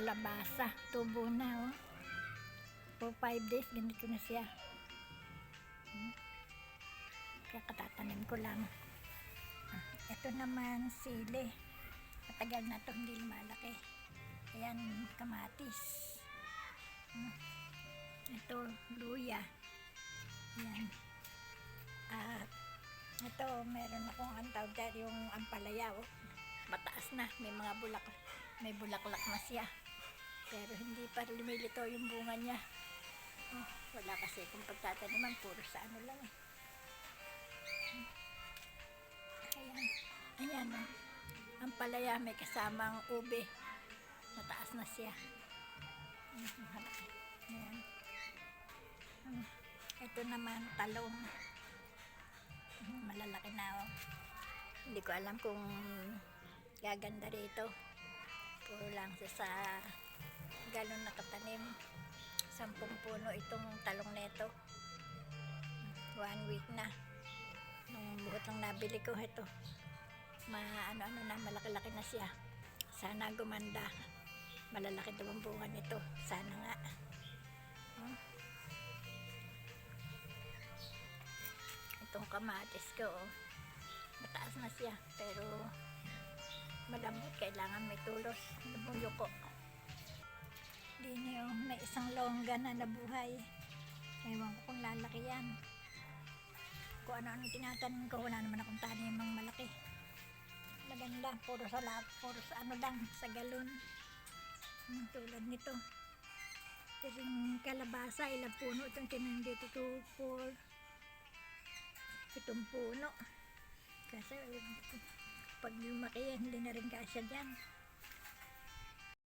kalabasa. Tubo na, oh. For five days, ganito na siya. Hmm. Kaya katatanim ko lang. Ah, Ito naman, sili. Matagal na to hindi lumalaki. Ayan, kamatis. Hmm. Ito, luya. Ayan. At ito, meron akong ang tawag dyan, yung ampalaya. Oh. Mataas na, may mga bulak, may bulaklak na siya. Pero hindi pa lumilito yung bunga niya. Oh, wala kasi kung pagtataniman, puro sa ano lang eh. Ayan. Ayan oh. Ang palaya may kasamang ube. Mataas na siya. Ayan. Mm, Ito naman talong. Mm, Malalaki na oh. Hindi ko alam kung gaganda rito. Puro lang sa galon nakatanim. Sampung puno itong talong neto. One week na. Nung buhat lang nabili ko ito. Ma ano-ano na, malaki-laki na siya. Sana gumanda. Malalaki daw bunga nito. Sana nga. Oh. Itong kamatis ko, oh. mataas na siya. Pero malambot, kailangan may tulos. Nabuyo ko. Di niyo, may isang longga na nabuhay. Ewan ko kung lalaki yan. Kung ano-ano tinatanong ko, wala naman akong tanimang malaki. Maganda, puro sa lahat, puro sa ano lang, sa galon. Hmm, tulad nito. Yung kalabasa, ilang puno itong tinanim dito, 2, 4, itong puno. Kasi pag lumaki yan, hindi na rin kasya dyan.